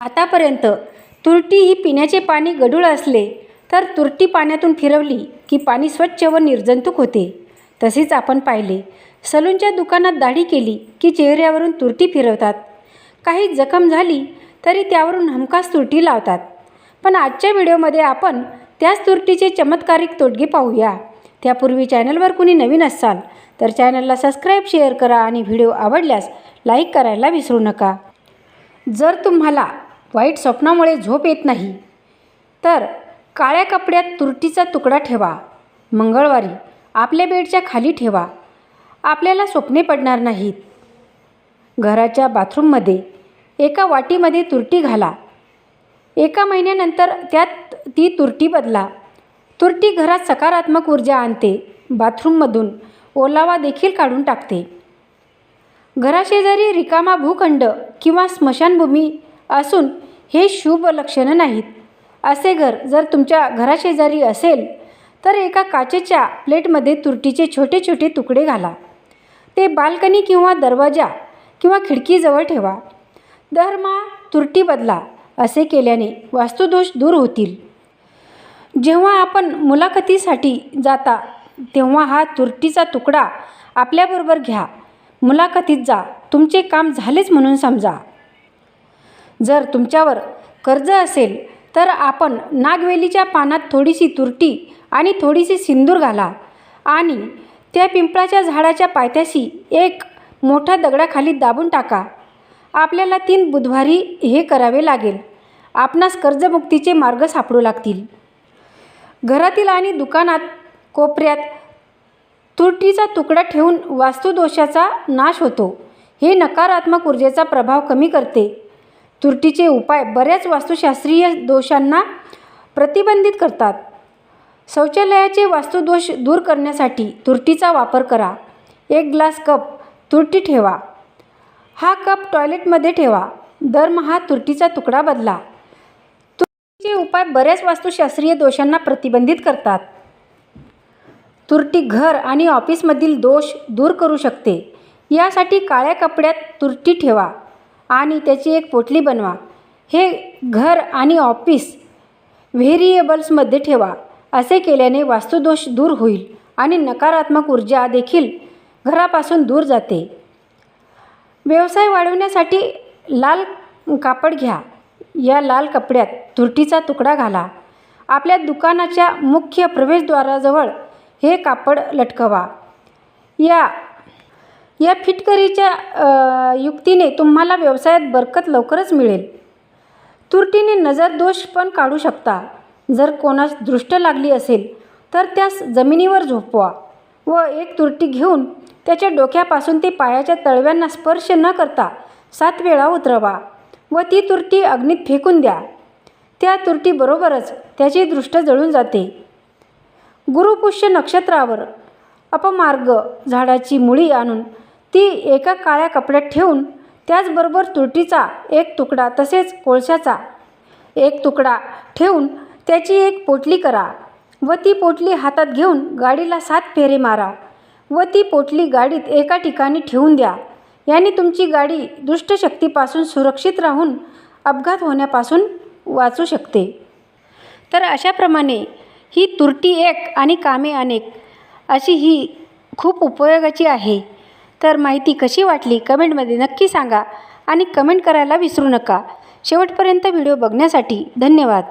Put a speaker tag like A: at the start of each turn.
A: आतापर्यंत तुरटी ही पिण्याचे पाणी गढूळ असले तर तुरटी पाण्यातून फिरवली की पाणी स्वच्छ व निर्जंतुक होते. तसेच आपण पाहिले सलूनच्या दुकानात दाढी केली की चेहऱ्यावरून तुरटी फिरवतात. काही जखम झाली तरी त्यावरून हमखास तुरटी लावतात. पण आजच्या व्हिडिओमध्ये आपण त्याच तुरटीचे चमत्कारिक तोडगे पाहूया. त्यापूर्वी चॅनलवर कुणी नवीन असाल तर चॅनलला सबस्क्राईब शेअर करा आणि व्हिडिओ आवडल्यास लाईक करायला विसरू नका. जर तुम्हाला वाईट स्वप्नामुळे झोप येत नाही. तर काळ्या कपड्यात तुरटीचा तुकडा ठेवा. मंगळवारी आपल्या बेडच्या खाली ठेवा. आपल्याला स्वप्ने पडणार नाहीत. घराच्या बाथरूममध्ये एका वाटीमध्ये तुरटी घाला. एका महिन्यानंतर त्यात ती तुरटी बदला. तुरटी घरात सकारात्मक ऊर्जा आणते. बाथरूममधून ओलावा देखील काढून टाकते. घराशेजारी रिकामा भूखंड किंवा स्मशानभूमी असून हे शुभ लक्षणं नाहीत. असे घर जर तुमच्या घराशेजारी असेल तर एका काचेच्या प्लेटमध्ये तुरटीचे छोटे छोटे तुकडे घाला. ते बाल्कनी किंवा दरवाजा किंवा खिडकीजवळ ठेवा. दरमहा तुरटी बदला असे केल्याने वास्तुदोष दूर होतील. जेव्हा आपण मुलाखतीसाठी जाता तेव्हा हा तुरटीचा तुकडा आपल्याबरोबर घ्या. मुलाखतीत जा. तुमचे काम झालेच म्हणून समजा. जर तुमच्यावर कर्ज असेल तर आपण नागवेलीच्या पानात थोडीशी तुरटी आणि थोडीशी सिंदूर घाला आणि त्या पिंपळाच्या झाडाच्या पायथ्याशी एक मोठा दगडाखाली दाबून टाका. आपल्याला तीन बुधवारी हे करावे लागेल. आपणास कर्जमुक्तीचे मार्ग सापडू लागतील. घरातील आणि दुकानात कोपऱ्यात तुरटीचा तुकडा ठेवून वास्तुदोषाचा नाश होतो. हे नकारात्मक ऊर्जेचा प्रभाव कमी करते. तुरटीचे उपाय बऱ्याच वास्तुशास्त्रीय दोषांना प्रतिबंधित करतात. शौचालयाचे वास्तुदोष दूर करण्यासाठी तुरटीचा वापर करा. एक ग्लास कप तुरटी ठेवा. हा कप टॉयलेटमध्ये ठेवा. दरमहा तुरटीचा तुकडा बदला. तुरटीचे उपाय बऱ्याच वास्तुशास्त्रीय दोषांना प्रतिबंधित करतात. तुरटी घर आणि ऑफिसमधील दोष दूर करू शकते. यासाठी काळ्या कपड्यात तुरटी ठेवा. आणि त्याची एक पोटली बनवा. हे घर आणि ऑफिस व्हेरिएबल्समध्ये ठेवा. असे केल्याने वास्तुदोष दूर होईल आणि नकारात्मक ऊर्जा देखील घरापासून दूर जाते. व्यवसाय वाढवण्यासाठी लाल कापड घ्या. या लाल कपड्यात तुरटीचा तुकडा घाला. आपल्या दुकानाच्या मुख्य प्रवेशद्वाराजवळ हे कापड लटकवा. या या फिटकरीच्या युक्तीने तुम्हाला व्यवसायात बरकत लवकरच मिळेल. तुरटीने नजर दोष पण काढू शकता. जर कोणास दृष्ट लागली असेल तर त्यास जमिनीवर झोपवा व एक तुरटी घेऊन त्याच्या डोक्यापासून ते पायाच्या तळव्यांना स्पर्श न करता सात वेळा उतरवा व ती तुरटी अग्नीत फेकून द्या. त्या तुरटीबरोबरच त्याची दृष्ट जळून जाते. गुरुपुष्य नक्षत्रावर अपमार्ग झाडाची मुळी आणून ती एका काळ्या कपड्यात ठेवून त्याचबरोबर तुरटीचा एक तुकडा तसेच कोळशाचा एक तुकडा ठेवून त्याची एक पोटली करा व ती पोटली हातात घेऊन गाडीला सात फेरे मारा व ती पोटली गाडीत एका ठिकाणी ठेवून द्या. याने तुमची गाडी दुष्टशक्तीपासून सुरक्षित राहून अपघात होण्यापासून वाचू शकते. तर अशाप्रमाणे ही तुरटी एक आणि कामे अनेक अशी ही खूप उपयोगाची आहे. तर माहिती कशी वाटली कमेंटमध्ये नक्की सांगा आणि कमेंट करायला विसरू नका. शेवटपर्यंत व्हिडिओ बघण्यासाठी धन्यवाद.